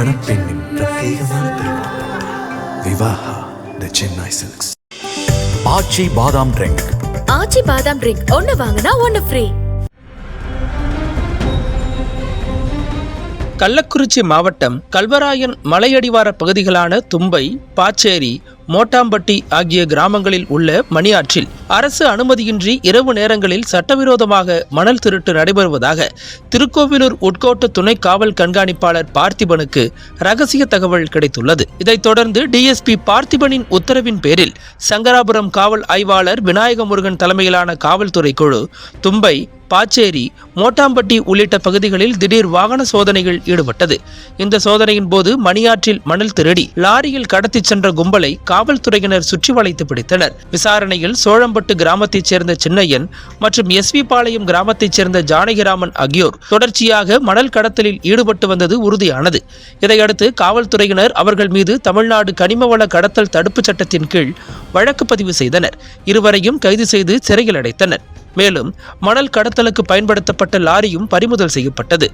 மணப்பெண்ணின் பிரத்யேகமான திருமணம். Vivaha the Chennai silks Aachi badam drink. Aachi பாதாம் ட்ரிங்க். ஒன்னு வாங்கினா ஒன்னு ஃப்ரீ கள்ளக்குறிச்சி மாவட்டம் கல்வராயன் மலையடிவார பகுதிகளான தும்பை பாச்சேரி மோட்டாம்பட்டி ஆகிய கிராமங்களில் உள்ள மணியாற்றில் அரசு அனுமதியின்றி இரவு நேரங்களில் சட்டவிரோதமாக மணல் திருட்டு நடைபெறுவதாக திருக்கோவிலூர் உட்கோட்ட துணை காவல் கண்காணிப்பாளர் பார்த்திபனுக்கு ரகசிய தகவல் கிடைத்துள்ளது. இதைத் தொடர்ந்து டிஎஸ்பி பார்த்திபனின் உத்தரவின் பேரில் சங்கராபுரம் காவல் ஆய்வாளர் விநாயகமுருகன் தலைமையிலான காவல்துறை குழு தும்பை பாச்சேரி மோட்டாம்பட்டி உள்ளிட்ட பகுதிகளில் திடீர் வாகன சோதனைகள் ஈடுபட்டது. இந்த சோதனையின் போது மணியாற்றில் மணல் திருடி லாரியில் கடத்திச் சென்ற கும்பலை காவல்துறையினர் சுற்றி வளைத்து பிடித்தனர். விசாரணையில் சோழம்பட்டு கிராமத்தைச் சேர்ந்த சின்னையன் மற்றும் எஸ்வி பாளையம் கிராமத்தைச் சேர்ந்த ஜானகிராமன் ஆகியோர் தொடர்ச்சியாக மணல் கடத்தலில் ஈடுபட்டு வந்தது உறுதியானது. இதையடுத்து காவல்துறையினர் அவர்கள் மீது தமிழ்நாடு கனிமவள கடத்தல் தடுப்புச் சட்டத்தின் கீழ் வழக்கு பதிவு செய்தனர். இருவரையும் கைது செய்து சிறையில் அடைத்தனர். மேலும் மணல் கடத்தலுக்கு பயன்படுத்தப்பட்ட லாரியும் பறிமுதல் செய்யப்பட்டது.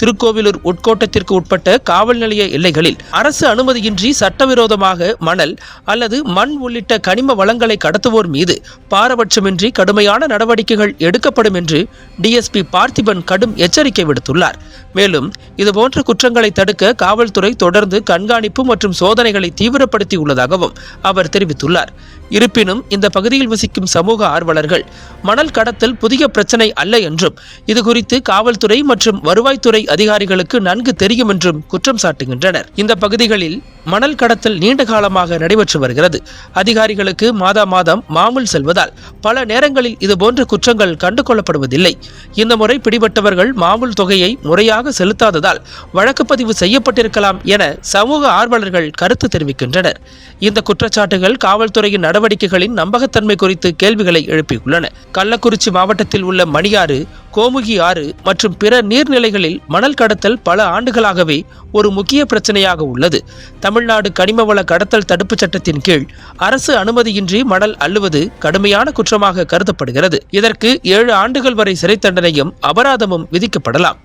திருக்கோவிலூர் உட்கோட்டத்திற்கு உட்பட்ட காவல் நிலைய எல்லைகளில் அரசு அனுமதியின்றி சட்டவிரோதமாக மணல் அல்லது மண் உள்ளிட்ட கனிம வளங்களை கடத்துவோர் மீது பாரபட்சமின்றி கடுமையான நடவடிக்கைகள் எடுக்கப்படும் என்று டிஎஸ்பி பார்த்திபன் கடும் எச்சரிக்கை விடுத்துள்ளார். மேலும் இதுபோன்ற குற்றங்களை தடுக்க காவல்துறை தொடர்ந்து கண்காணிப்பு மற்றும் சோதனைகளை தீவிரப்படுத்தி உள்ளதாகவும் அவர் தெரிவித்துள்ளார். இருப்பினும் இந்த பகுதியில் வசிக்கும் சமூக ஆர்வலர்கள் மணல் கடத்தல் புதிய பிரச்சனை அல்ல என்றும் இதுகுறித்து காவல்துறை மற்றும் வருவாய்த்துறை அதிகாரிகளுக்கு நன்கு தெரியும் என்றும் குற்றம் சாட்டுகின்றனர். இந்த பகுதிகளில் மணல் கடத்தல் நீண்ட காலமாக நடைபெற்று வருகிறது. அதிகாரிகளுக்கு மாதா மாதம் மாமூல் செல்வதால் பல நேரங்களில் இதுபோன்ற குற்றங்கள் கண்டுகொள்ளப்படுவதில்லை. இந்த முறை பிடிபட்டவர்கள் மாமூல் தொகையை முறையாக செலுத்தாததால் வழக்கு பதிவு செய்யப்பட்டிருக்கலாம் என சமூக ஆர்வலர்கள் கருத்து தெரிவிக்கின்றனர். இந்த குற்றச்சாட்டுகள் காவல்துறையின் நடவடிக்கைகளின் நம்பகத்தன்மை குறித்து கேள்விகளை எழுப்பியுள்ளன. கள்ளக்குறிச்சி மாவட்டத்தில் உள்ள மணியாறு கோமுகி ஆறு மற்றும் பிற நீர்நிலைகளில் மணல் கடத்தல் பல ஆண்டுகளாகவே ஒரு முக்கிய பிரச்சனையாக உள்ளது. தமிழ்நாடு கனிமவள கடத்தல் தடுப்புச் சட்டத்தின் கீழ் அரசு அனுமதியின்றி மணல் அள்ளுவது கடுமையான குற்றமாக கருதப்படுகிறது. இதற்கு ஏழு ஆண்டுகள் வரை சிறை தண்டனையும் அபராதமும் விதிக்கப்படலாம்.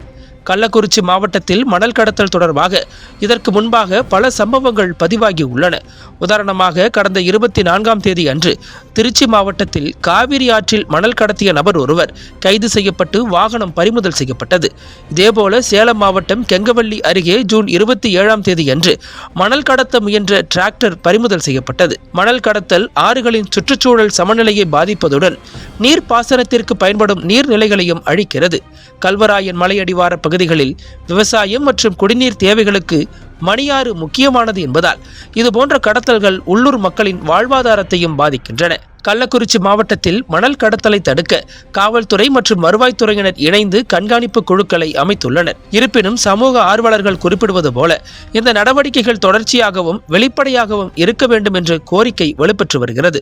கள்ளக்குறிச்சி மாவட்டத்தில் மணல் கடத்தல் தொடர்பாக இதற்கு முன்பாக பல சம்பவங்கள் பதிவாகி உள்ளன. உதாரணமாக கடந்த இருபத்தி நான்காம் தேதி அன்று திருச்சி மாவட்டத்தில் காவிரி ஆற்றில் மணல் கடத்திய நபர் ஒருவர் கைது செய்யப்பட்டு வாகனம் பறிமுதல் செய்யப்பட்டது. இதேபோல சேலம் மாவட்டம் கெங்கவள்ளி அருகே ஜூன் இருபத்தி ஏழாம் தேதி அன்று மணல் கடத்த முயன்ற டிராக்டர் பறிமுதல் செய்யப்பட்டது. மணல் கடத்தல் ஆறுகளின் சுற்றுச்சூழல் சமநிலையை பாதிப்பதுடன் நீர்ப்பாசனத்திற்கு பயன்படும் நீர்நிலைகளையும் அழிக்கிறது. கல்வராயன் மலையடிவார பகுதிகளில் விவசாயம் மற்றும் குடிநீர் தேவைகளுக்கு மணியாறு முக்கியமானது என்பதால் இதுபோன்ற கடத்தல்கள் உள்ளூர் மக்களின் வாழ்வாதாரத்தையும் பாதிக்கின்றன. கள்ளக்குறிச்சி மாவட்டத்தில் மணல் கடத்தலை தடுக்க காவல்துறை மற்றும் வருவாய்த்துறையினர் இணைந்து கண்காணிப்பு குழுக்களை அமைத்துள்ளனர். இருப்பினும் சமூக ஆர்வலர்கள் குறிப்பிடுவது போல இந்த நடவடிக்கைகள் தொடர்ச்சியாகவும் வெளிப்படையாகவும் இருக்க வேண்டும் என்ற கோரிக்கை வலுப்பெற்று வருகிறது.